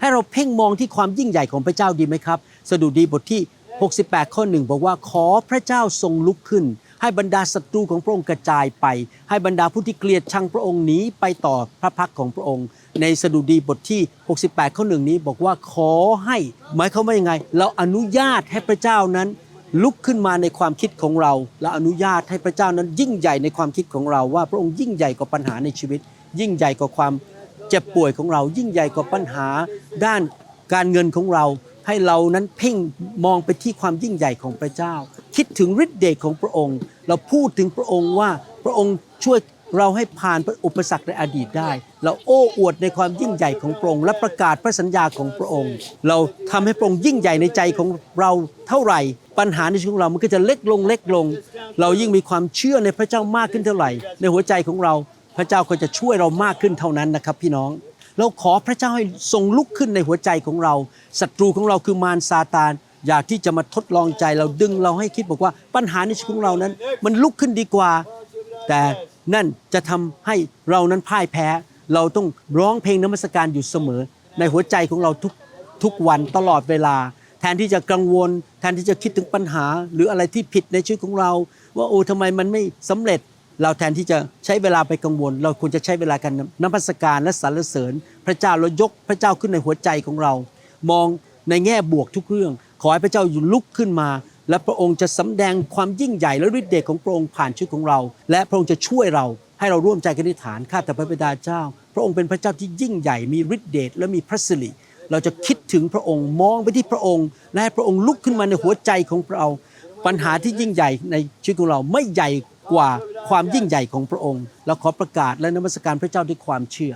ให้เราเพ่งมองที่ความยิ่งใหญ่ของพระเจ้าดีไหมครับ สดุดีบทที่ 68 ข้อหนึ่งบอกว่าขอพระเจ้าทรงลุกขึ้น ให้บรรดาศัตรูของพระองค์กระจายไป ให้บรรดาผู้ที่เกลียดชังพระองค์หนีไปต่อพระพักของพระองค์ ในสดุดีบทที่ 68 ข้อหนึ่งนี้บอกว่าขอให้ หมายความว่ายังไง เราอนุญาตให้พระเจ้านั้นลุกขึ้นมาในความคิดของเรา และอนุญาตให้พระเจ้านั้นยิ่งใหญ่ในความคิดของเราว่าพระองค์ยิ่งใหญ่กว่าปัญหาในชีวิต ยิ่งใหญ่กว่าความ เจ็บป่วยของเรายิ่งใหญ่กว่าปัญหา ด้านการเงินของเรา ให้เรานั้นเพ่งมองไปที่ความยิ่งใหญ่ของพระเจ้า คิดถึงฤทธิ์เดชของพระองค์ เราพูดถึงพระองค์ว่าพระองค์ช่วยเราให้ผ่านอุปสรรคในอดีตได้ เราโอ้อวดในความยิ่งใหญ่ของพระองค์และประกาศพระสัญญาของพระองค์ เราทำให้พระองค์ยิ่งใหญ่ในใจของเราเท่าไหร่ ปัญหาในชีวิตของเรามันก็จะเล็กลงเล็กลง เรายิ่งมีความเชื่อในพระเจ้ามากขึ้นเท่าไหร่ ในหัวใจของเรา พระเจ้าก็จะช่วยเรามากขึ้นเท่านั้นนะครับ พี่น้องเราขอพระเจ้าให้ทรงลุกขึ้นในหัวใจของเราศัตรูของเราคือมารซาตาน อยากที่จะมาทดลองใจเราดึงเราให้คิดบอกว่าปัญหาในชีวิตของเรานั้น มันลุกขึ้นดีกว่า แต่นั่นจะทำให้เรานั้นพ่ายแพ้ เราต้องร้องเพลงนมัสการอยู่เสมอ ในหัวใจของเราทุกทุกวันตลอดเวลา แทนที่จะกังวล แทนที่จะคิดถึงปัญหา หรืออะไรที่ผิดในชีวิตของเรา ว่าโอ้ทำไมมันไม่สำเร็จ เราแทนที่จะใช้เวลาไปกังวล เราควรจะใช้เวลากันนมัสการและสรรเสริญ พระเจ้าเรายกพระเจ้าขึ้นในหัวใจของเรา มองในแง่บวกทุกเรื่อง ขอให้พระเจ้าอยู่ลุกขึ้นมา และพระองค์จะสำแดงความยิ่งใหญ่และฤทธิ์เดชของพระองค์ผ่านชีวิตของเรา และพระองค์จะช่วยเราให้เราร่วมใจกันอธิษฐานข้าแต่พระบิดาเจ้า พระองค์เป็นพระเจ้าที่ยิ่งใหญ่มีฤทธิ์เดชและมีพระสิริเราจะคิดถึงพระองค์มองไปที่พระองค์ และให้พระองค์ลุกขึ้นมาในหัวใจของเรา ปัญหาที่ยิ่งใหญ่ในชีวิตของเราไม่ใหญ่ กว่าความยิ่งใหญ่ของพระองค์ เราขอประกาศและนมัสการพระเจ้าด้วยความเชื่อ